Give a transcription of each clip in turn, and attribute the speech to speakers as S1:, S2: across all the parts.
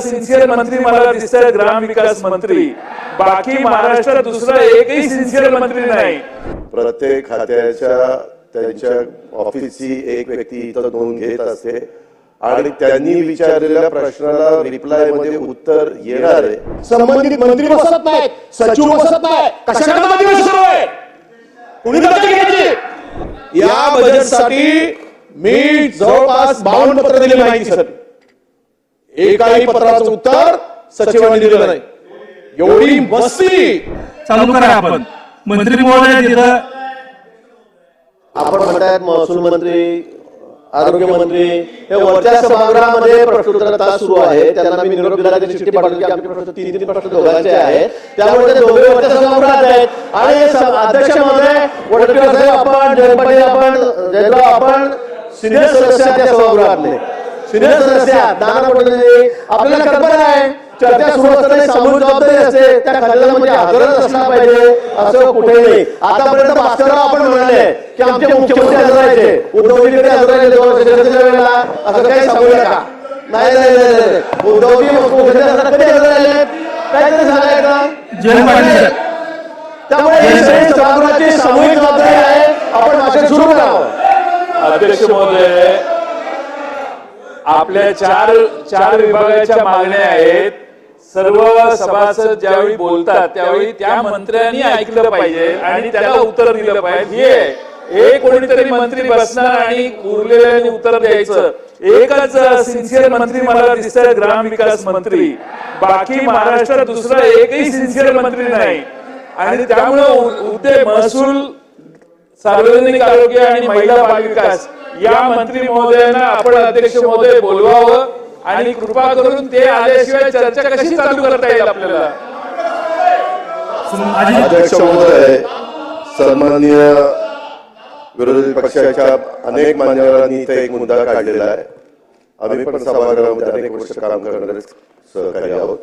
S1: Sincere मंत्री मला दिसतात ग्रामविकास मंत्री. बाकी महाराष्ट्रात दुसरा एकही सिन्सिअर मंत्री नाही.
S2: प्रत्येक खात्याच्या त्यांच्या ऑफिसची एक व्यक्ती इथं नोंद घेत असते. आणि त्यांनी विचारलेल्या प्रश्नाला रिप्लायमध्ये उत्तर येणार आहे.
S3: संबंधित मंत्री बसत नाहीत सचिव बसत नाही कशाकरता दिवस सुरू आहे? कुणी दखल घ्यायची या बजेटसाठी मी जवळपास बावन्न पत्र दिली माहिती सर. एकाही पत्राचं उत्तर सचिवांनी दिलं नाही. एवढी मस्ती.
S4: चालू करा आपण. मंत्री महोदय तिथं.
S5: आपण म्हणतायत महसूल मंत्री आरोग्य मंत्री हे वरच्या सभागृहामध्ये प्रश्नोत्तर तास सुरू आहे. त्यांना मी निरोप दिला त्यांनी चिठ्ठी पाठवली की आमचे प्रश्न तीन तीन प्रश्न दोघांचे आहेत. त्यामुळे ते दोघे वरच्या सभागृहात आहेत. आणि अध्यक्ष महोदय साहेब आपण जयंत पाटील आपण आपण सिनियर सदस्य त्या सभागृहातले. सिनियर सदस्य आहात नाना पटोले आपल्याला कल्पना आहे चर्चा सुरू असताना सामूहिक जबाबदारी असते. त्या म्हणजे हजरच असला पाहिजे असं कुठेही नाही. आतापर्यंत भास्करराव आपण म्हणाले की आमचे मुख्यमंत्री हजर राहायचे हजर राहिले वेळेला. असं काही सांगू नका. नाही नाही नाही नाही उद्धवजी मुख्यमंत्री कधी हजर राहिले? सांगायचं
S4: पाटील साहेब.
S5: त्यामुळे ही सगळी सभागृहाची सामूहिक जबाबदारी आहे. आपण भाषण सुरू करावं.
S1: अध्यक्ष महोदय आपल्या चार चार विभागाच्या मागण्या आहेत. सर्व सभासद ज्यावेळी बोलतात त्यावेळी त्या मंत्र्यांनी ऐकलं पाहिजे आणि त्याला उत्तर दिलं पाहिजे. हे हे कोणीतरी मंत्री बसणार आणि उरलेल्यांनी उत्तर द्यायचं. एकच सिन्सिअर मंत्री मला दिसतात ग्रामविकास मंत्री. बाकी महाराष्ट्रात दुसरा एकही सिन्सिअर मंत्री नाही. आणि त्यामुळं उद्या महसूल सार्वजनिक आरोग्य आणि महिला बालविकास या मंत्री महोदयांना आपण अध्यक्ष महोदय बोलवावं आणि कृपा करून ते आल्याशिवाय चर्चा कशी चालू करता येईल आपल्याला?
S2: अध्यक्ष महोदय सन्माननीय विरोधी पक्षाच्या अनेक मान्यवरांनी इथे एक मुद्दा काढलेला आहे. आम्ही पण सभागृहामध्ये अनेक वर्ष काम करणारे सहकारी आहोत.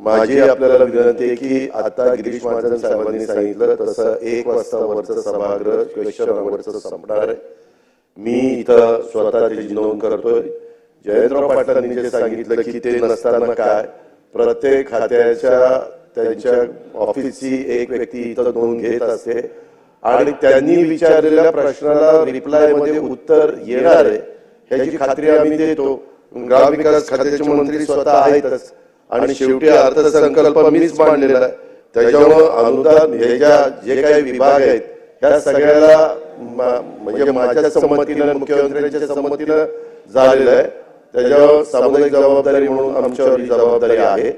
S2: माझी आपल्याला विनंती आहे की आता गिरीश महाजन साहेबांनी सांगितलं तसं एक वाजता वरचं सभागृह क्वेश्चन संपणार आहे. मी इथं स्वतः त्याची नोंद करतोय. जयंतराव पाटलांनी जे सांगितलं की ते नसताना काय? प्रत्येक खात्याच्या त्यांच्या ऑफिसची एक व्यक्ती इथं नोंद घेत असते. आणि त्यांनी विचारलेल्या प्रश्नाला रिप्लायमध्ये उत्तर येणार आहे. ह्याची खात्री आम्ही देतो. ग्रामविकास खात्याचे मंत्री स्वतः आहेतच. आणि शेवटी अर्थसंकल्प मीच मांडलेला आहे. त्याच्यामुळं अनुदान हे ज्या जे काही विभाग आहेत ह्या सगळ्याला म्हणजे माझ्या संमतीनं मुख्यमंत्र्यांच्या संमतीनं झालेलं आहे. त्याच्यावर सामुदायिक जबाबदारी म्हणून आमच्यावर ही जबाबदारी आहे.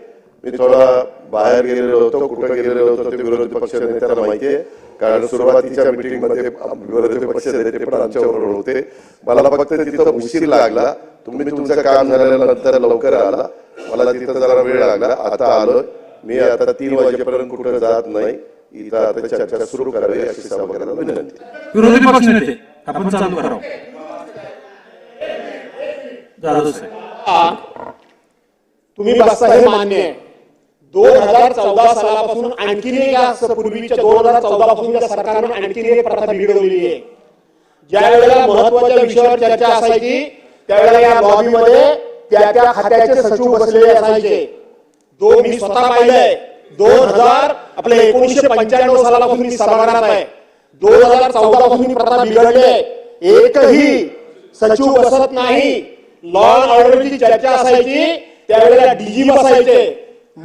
S2: मी थोडा बाहेर गेलेलो होतो कुठं गेलेलो होतो ते विरोधी पक्ष नेत्याला माहिती आहे. कारण सुरुवातीच्या मीटिंगमध्ये विरोधी पक्ष नेते पण आमच्याबरोबर होते. मला फक्त तिथं उशीर लागला. तुम्ही तुमचं काम झाल्यानंतर लवकर आला. मला तिथं जरा वेळ लागला. आता आलो मी आता तीन वाजेपर्यंत कुठं जात नाही. इथं आता चर्चा सुरू करावी अशी सभागृहाला विनंती.
S4: विरोधी पक्ष नेते आपण चालू करावं. जाधव साहेब.
S3: तुम्ही बसता हे मान्य आहे. दोन हजार चौदा सालापासून आणखीन एक असं पूर्वीच्या दोन हजार चौदा पासून या सरकारनं आणखीन एक प्रथा बिघडवलेली आहे. ज्या वेळेला महत्त्वाच्या विषयावर चर्चा असायची त्यावेळेला या लॉबीमध्ये त्या त्या खात्याचे सचिव बसलेले असायचे. दोन मी स्वतः पाहिलंय. दोन हजार आपल्या एकोणीसशे पंच्याण्णव सालापासून मी सभागृहात आहे. दोन हजार चौदा पासून ही प्रथा बिघडली. आहे एकही सचिव बसत नाही. लॉ अँड ऑर्डरची चर्चा असायची त्यावेळेला डीजी बसायचे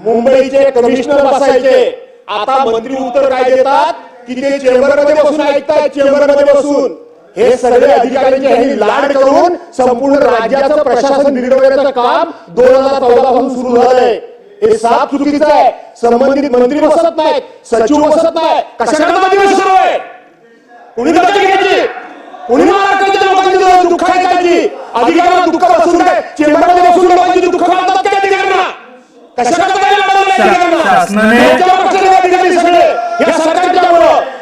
S3: मुंबईचे कमिशनर बसायचे आता मंत्री उत्तर काय देतात? की ते चेंबरमध्ये बसून ऐकतात चेंबरमध्ये बसून. हे सगळे आहे लाड करून संपूर्ण राज्याचं प्रशासन बिघडवण्याचं काम दोन हजार चौदा पासून सुरू झालंय. हे साफ चुकीचं आहे. संबंधित मंत्री बसत नाहीत. सचिव बसत नाही कशाकरता दिवस सुरू आहे कुणी दखल घ्यायची? कुणी महाराष्ट्राच्या लोकांची दुःख ऐकायची? अधिकाऱ्यांना दुःख बसून चेंबरमध्ये बसून लोकांची दुःख काढतात काय अधिकाऱ्यांना? कशाकरता काय लढवलं नाही अधिकाऱ्यांना?
S4: शासनाने-
S3: त्यांच्या पक्षाचे अधिकारी सगळे. सरकारच्यामुळं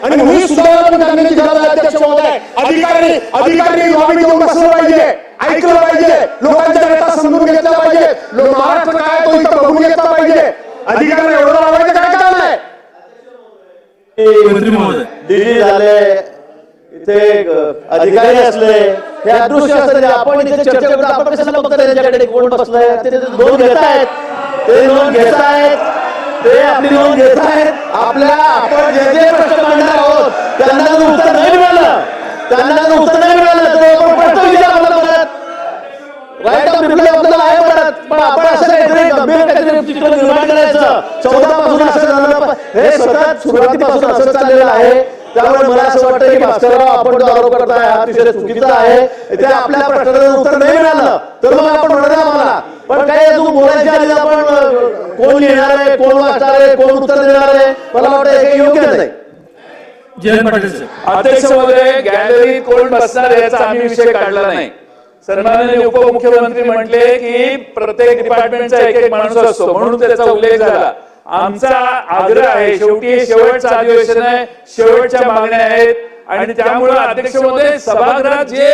S3: आणि सुधारणा पण करण्याची गरज आहे अध्यक्ष महोदय. अधिकारी अधिकारी बसलं पाहिजे ऐकलं पाहिजे लोकांच्या व्यथा समजून घेतल्या पाहिजे. महाराष्ट्र काय तो इथं बघून घेतला पाहिजे. अधिकाऱ्यांना एवढं लावायचं काय कारण आहे?
S4: मंत्री महोदय.
S5: डीजी झाले इथे एक अधिकारी असले हे अदृश्य असतं आपण इथे चर्चा करतो आपण कशाला बघतो त्यांच्याकडे? कोण बसलंय? ते नोंद घेत आहेत ते नोंद घेत आहेत ते आपली नोंद घेत आहेत. आपल्या आपण जे जे प्रश्न मांडणार आहोत त्यांना जर उत्तर नाही मिळालं त्यांना जर उत्तर नाही मिळालं तर आपण प्रश्न विचारा परत. राईट ऑफ रिप्लाय आपल्याला आहे परत. पण आपण असं काहीतरी गंभीर काहीतरी चित्र निर्माण करायचं. चौदा पासून असं झालं. हे सतत सुरुवातीपासून असं चाललेलं आहे. त्यामुळे मला असं वाटतं की भास्करराव आपण जो आरोप करताय हा अतिशय चुकीचा आहे. ते आपल्या प्रश्नाचं उत्तर नाही मिळालं तर मग आपण म्हणत आम्हाला. पण काही अजून बोलायच्या आधी आपण कोण लिहिणार आहे कोण वाचणार आहे कोण उत्तर देणार आहे मला वाटतं हे काही योग्य नाही.
S4: जयंत पाटील साहेब
S1: अध्यक्ष महोदय गॅलरीत कोण बसणार याचा आम्ही विषय काढला नाही. सन्माननीय उपमुख्यमंत्री म्हटले की प्रत्येक डिपार्टमेंटचा एक एक माणूस असतो म्हणून त्याचा उल्लेख झाला. आमचा आग्रह आहे शेवटी शेवटचं अधिवेशन आहे शेवटच्या मागण्या आहेत. आणि त्यामुळे अध्यक्ष महोदय सभागृहात जे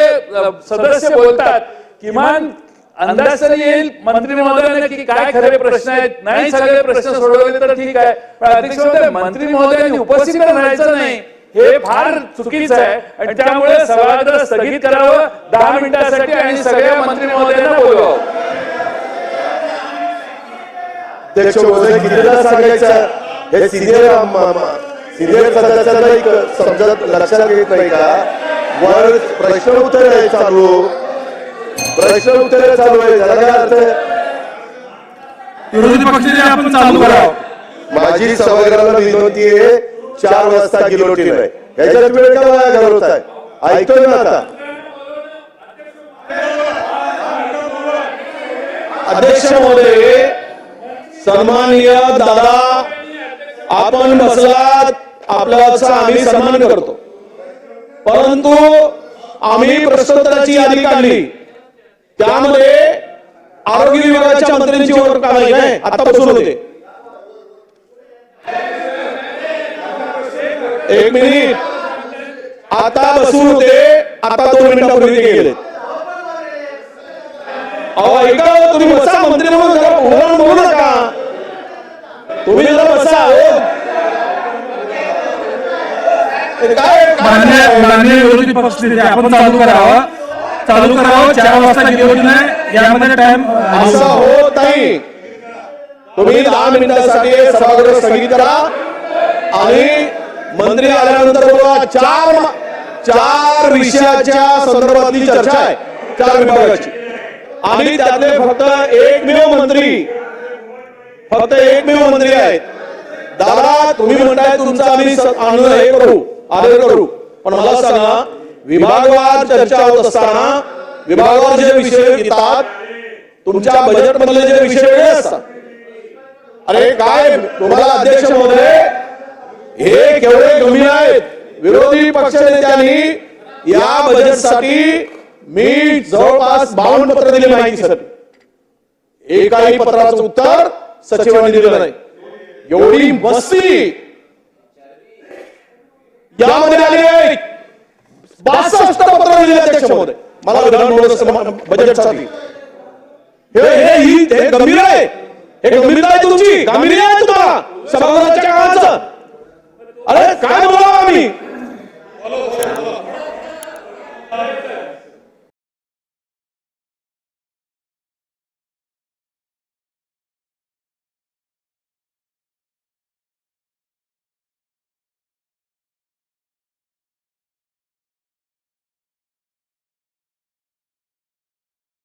S1: सदस्य बोलतात किमान अंदाजाने येईल मंत्री की काय खरे प्रश्न आहेत नाही सगळे प्रश्न सोडवले तर ठीक आहे. पण अध्यक्ष महोदय मंत्री महोदयांनी उपस्थित राहायचं नाही हे फार चुकीचं आहे. आणि त्यामुळे सभागृह स्थगित करावं दहा मिनिटासाठी आणि सगळ्या मंत्री महोदयांना बोलवावं.
S2: अध्यक्ष महोदय कितीदा सांगायचं हे सिनियर सिनियर सदस्यांना एक समजत लक्षात येत नाही का? वर प्रश्न उत्तर आहे चालू. प्रश्न उत्तर चालू आहे. त्याला काय अर्थ आहे?
S4: विरोधी पक्षनेते आपण चालू करावं.
S2: माझी सभागृहाला विनंती आहे चार वाजता गिलोटीन आहे. ह्याच्यात वेळ का वाया घालवताय ऐकतोय ना आता?
S6: अध्यक्ष महोदय सन्माननीय दादा आपण बसलात आपल्याचा आम्ही सन्मान करतो. परंतु आम्ही प्रश्नोत्तराची यादी काढली. त्यामध्ये आरोग्य विभागाच्या मंत्र्यांची ओळख काढली नाही आता बसून होते. एक मिनिट. आता बसून होते आता दोन मिनिटापूर्वी ते गेले. अहो ऐका तुम्ही बसा मंत्री म्हणून जरा बोलू नका. तुम्ही जरा बसा काय
S4: मान्य
S6: काय
S4: मान्य विरोधी पक्षनेते आपण चालू करावं. चालू करावं. चार वाजता गिरवली नाही यामध्ये टाइम
S6: असं होत नाही. तुम्ही दहा मिनिटासाठी हे सभागृह स्थगित करा. आणि मंत्री आल्यानंतर चार चार विषयाच्या संदर्भातली चर्चा आहे. चार विभागाची. आणि त्यातले फक्त एकमेव मंत्री. फक्त एकमेव मंत्री आहेत. दादा तुम्ही म्हणताय तुमचं आम्ही हे करू आदर करू. पण मला सांगा विभागवार चर्चा होत असताना विभागावर जे विषय येतात तुमच्या बजेट मधले जे विषय वेगळे असतात. अरे काय तुम्हाला अध्यक्ष महोदय हे केवढे गंभीर आहेत. विरोधी पक्षनेत्यांनी या बजेटसाठी मी जवळपास बावन्न पत्र दिले माहितीसाठी. एकाही पत्राचं उत्तर सचिवांनी दिलं नाही. एवढी मस्ती. यामध्ये आली आहे बासष्ट पत्र दिले त्याच्यामध्ये. मला विधान मंडळ बजेटसाठी हे हे ही हे गंभीर आहे. हे गंभीरता आहे तुमची. गांभीर्य आहे तुम्हाला. सभागृहाच्या काळाचं. अरे काय बोलावं आम्ही?